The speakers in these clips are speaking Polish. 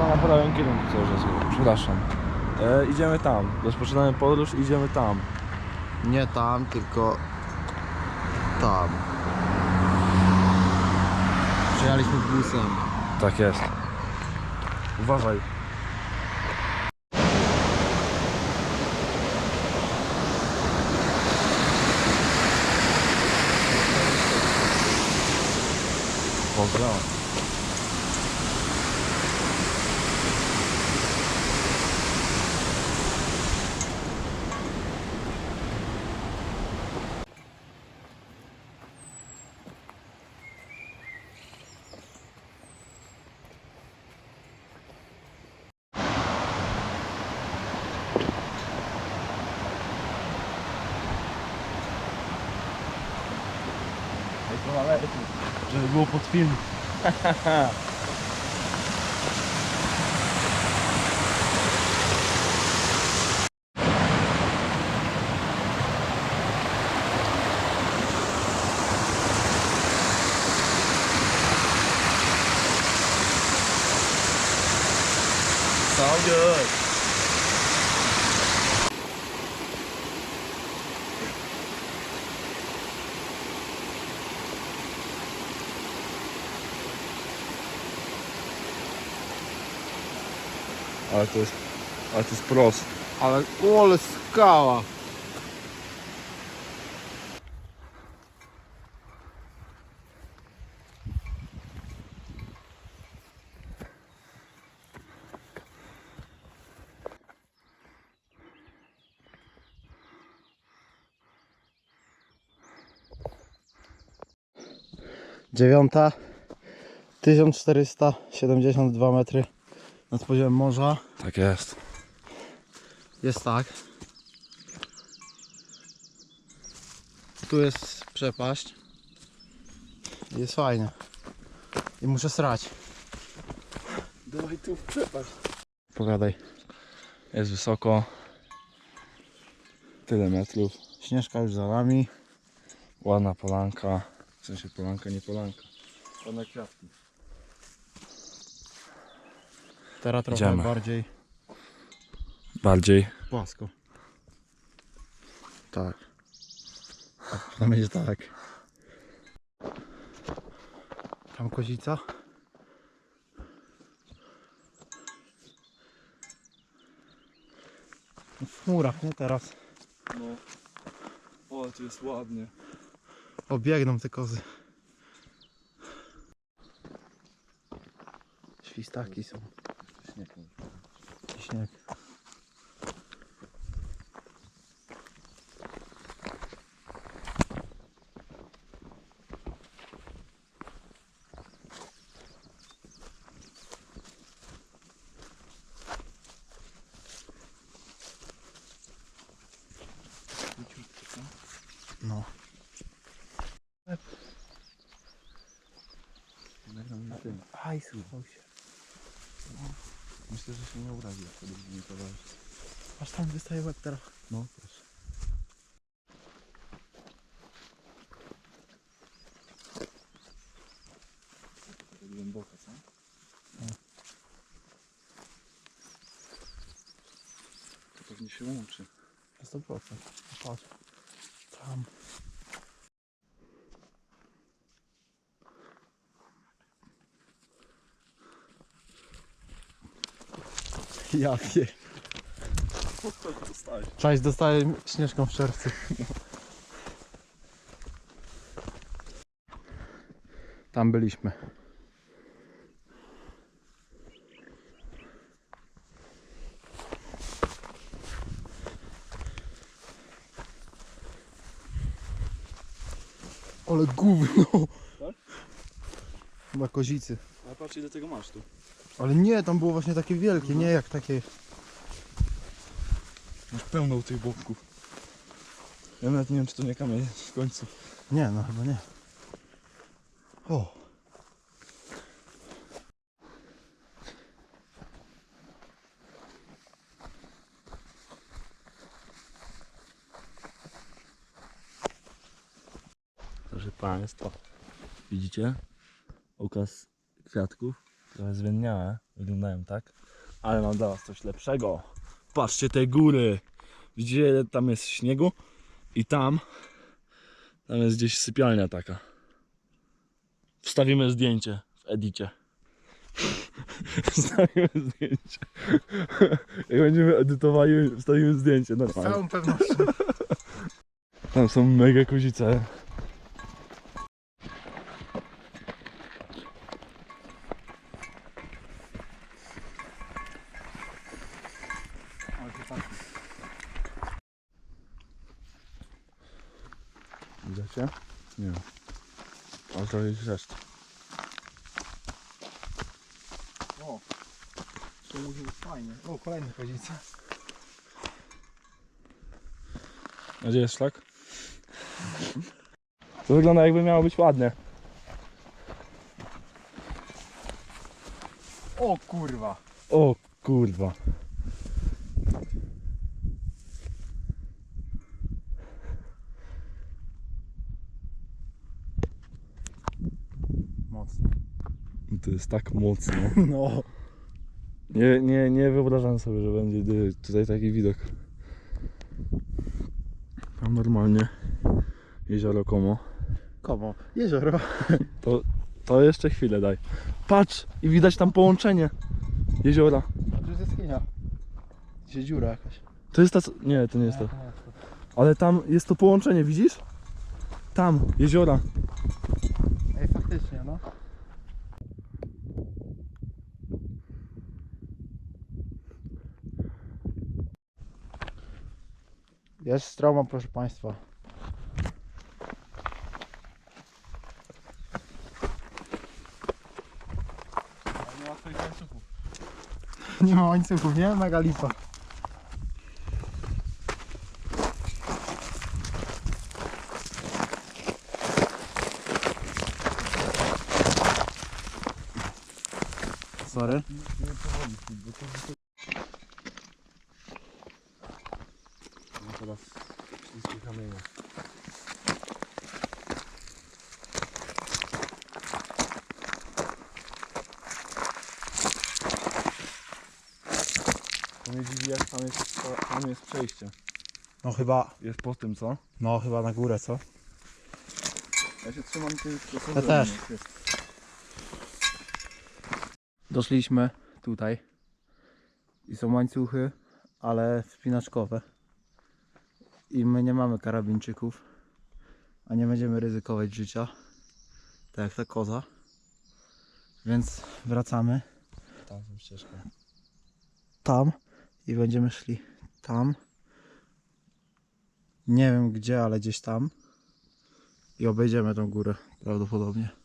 no na prawym kierunku cały czas. Przepraszam. E, idziemy tam. Rozpoczynamy podróż, idziemy tam. Nie tam, tylko tam. Przyjechaliśmy busem. Tak jest. Uważaj. Dobra. To należy, żeby było pod film. Ale to jest, ale to jest prost. Ale, o, ale skała. Dziewiąta, 1472 metry nad poziomem morza. Tak jest. Jest tak. Tu jest przepaść. Jest fajnie. I muszę srać. Dawaj tu w przepaść. Pogadaj. Jest wysoko. Tyle metrów. Śnieżka już za nami. Ładna polanka. W sensie polanka, nie polanka. Ładne kwiatki. Teraz trochę Idziemy. bardziej Bardziej. płasko. Tak. A przynajmniej tak. Tam kozica. W chmurach, nie teraz. No. O, tu jest ładnie. Obiegną te kozy. Świstaki są. Śnieg. No. Aj, słuchał się. Myślę, że się nie urazi, jak wtedy mi towarzysz. Aż tam wystaje łeb teraz. No, proszę. Głęboko, co? To pewnie się łączy. Na 100%. Patrz. Tam. Ja. Dostałeś. Cześć, dostaję śnieżką w czerwcu. Tam byliśmy. Ale gówno. Tak? Chyba kozicy. A patrz ile tego masz tu. Ale nie, tam było właśnie takie wielkie, nie jak takie. Masz pełno tych bobków. Ja nawet nie wiem czy to nie kamień w końcu. Nie, no chyba nie. O. Proszę Państwa, widzicie? Okaz kwiatków. Trochę zwiędniałe, wyglądają tak. Ale mam dla was coś lepszego. Patrzcie te góry. Widzicie ile tam jest śniegu? I tam, tam jest gdzieś sypialnia taka. Wstawimy zdjęcie w edicie. Wstawimy zdjęcie. Jak będziemy edytowali, wstawimy zdjęcie. Z Normalnie. całą pewnością. Tam są mega kozice. Widzicie? Nie. Ale to jest reszta. O, to mówi być fajnie. O, kolejny kozica. A gdzie jest szlak? To wygląda jakby miało być ładnie. O kurwa. O kurwa. To jest tak mocno. No. Nie, nie, nie wyobrażam sobie, że będzie tutaj taki widok. Tam normalnie jezioro Komo. Komo. Jezioro. To, to jeszcze chwilę daj. Patrz i widać tam połączenie jeziora. A tu jest jaskinia. Gdzie dziura jakaś. To jest ta... co- Nie, to nie jest to. To- Ale tam jest to połączenie, widzisz? Tam, jeziora. Jest stromo, proszę Państwa. Nie ma swoich łańcuchów. Nie ma łańcuchów, nie? Mega lipa. Sorry. No teraz śliskie kamienie. To mnie dziwi jak tam jest, tam jest przejście. No chyba, Jest po tym, co? no chyba na górę, co? Ja się trzymam tych Ja też. Doszliśmy tutaj i są łańcuchy, ale wspinaczkowe. I my nie mamy karabinczyków, a nie będziemy ryzykować życia, tak jak ta koza. Więc wracamy Tam są ścieżką. tam i będziemy szli tam. Nie wiem gdzie, ale gdzieś tam. I obejdziemy tą górę prawdopodobnie.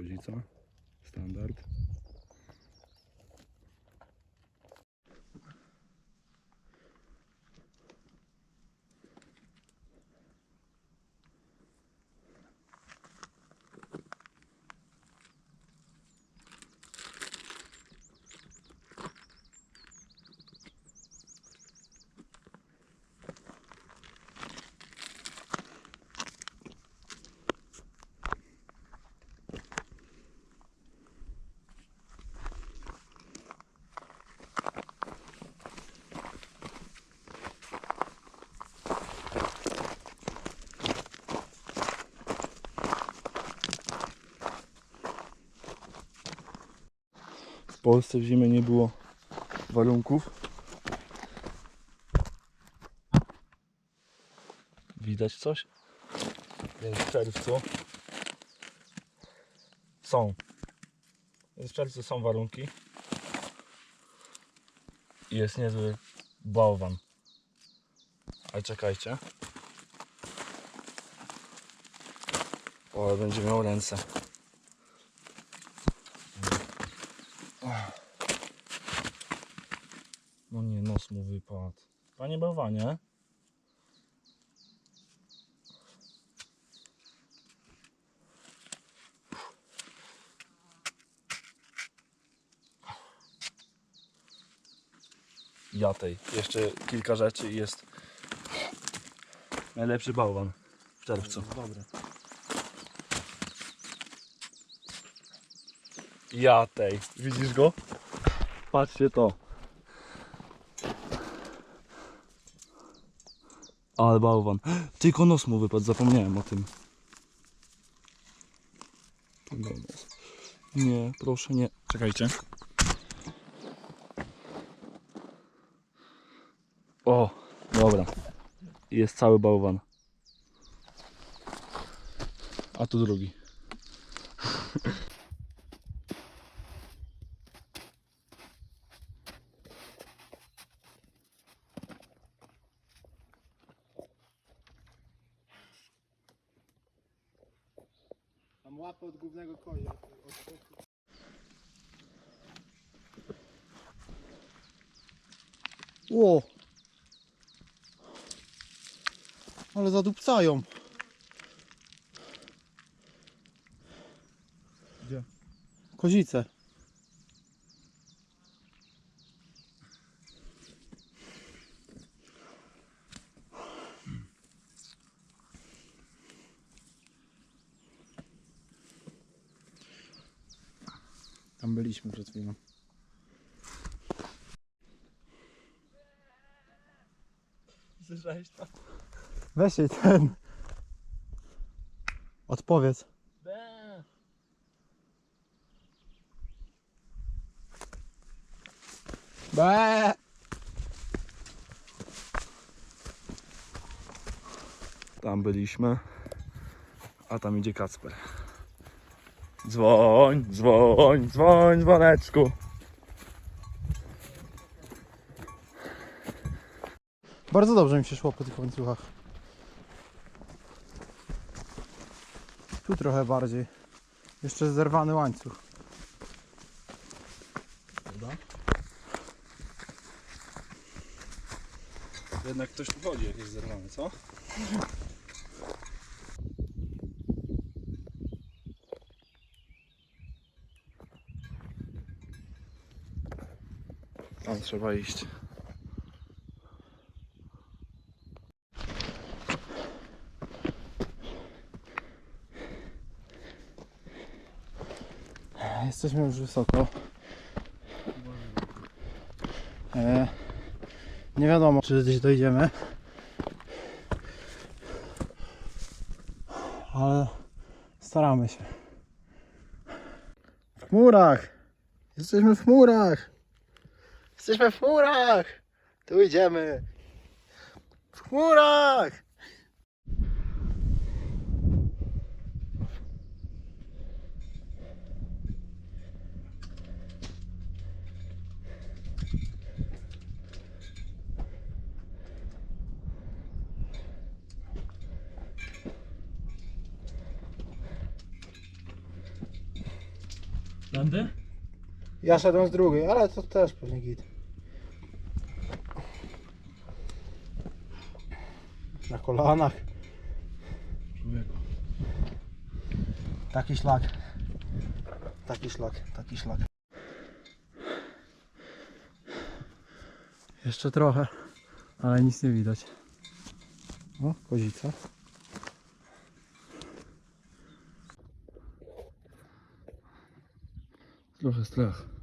Kozica. Standard. W Polsce w zimie nie było warunków. Widać coś? Więc w czerwcu są. Więc w czerwcu są warunki. I jest niezły bałwan. Ale czekajcie. O, będzie miał ręce. No nie, nos mu wypadł. Panie bałwanie. Jatej. Jeszcze kilka rzeczy i jest najlepszy bałwan w czerwcu. Dobry. Jatej. Widzisz go? Patrzcie to. Ale bałwan. Tylko nos mu wypadł, zapomniałem o tym. Nie, proszę nie. Czekajcie. O, dobra. Jest cały bałwan. A tu drugi. Ło! Ale zadupcają. Gdzie? Kozice. Tam byliśmy przed chwilą. Słyszałeś to? Weź jej ten. Odpowiedz. Be. Tam byliśmy, a tam idzie Kacper. Dzwoń, dzwoń, dzwoń, dzwoneczku. Bardzo dobrze mi się szło po tych łańcuchach. Tu trochę bardziej. Jeszcze zerwany łańcuch. Prawda? Jednak ktoś tu chodzi, jak jest zerwany, co? Tam trzeba iść. Jesteśmy już wysoko. E, nie wiadomo, czy gdzieś dojdziemy. Ale staramy się. W chmurach! Jesteśmy w chmurach! Jesteśmy w chmurach! Tu idziemy! W chmurach! Landy? Ja szedłem z drugiej, ale to też pewnie git. Na kolanach. Taki szlak. Taki szlak, taki szlak. Jeszcze trochę, ale nic nie widać. O, kozica. Trochę strach.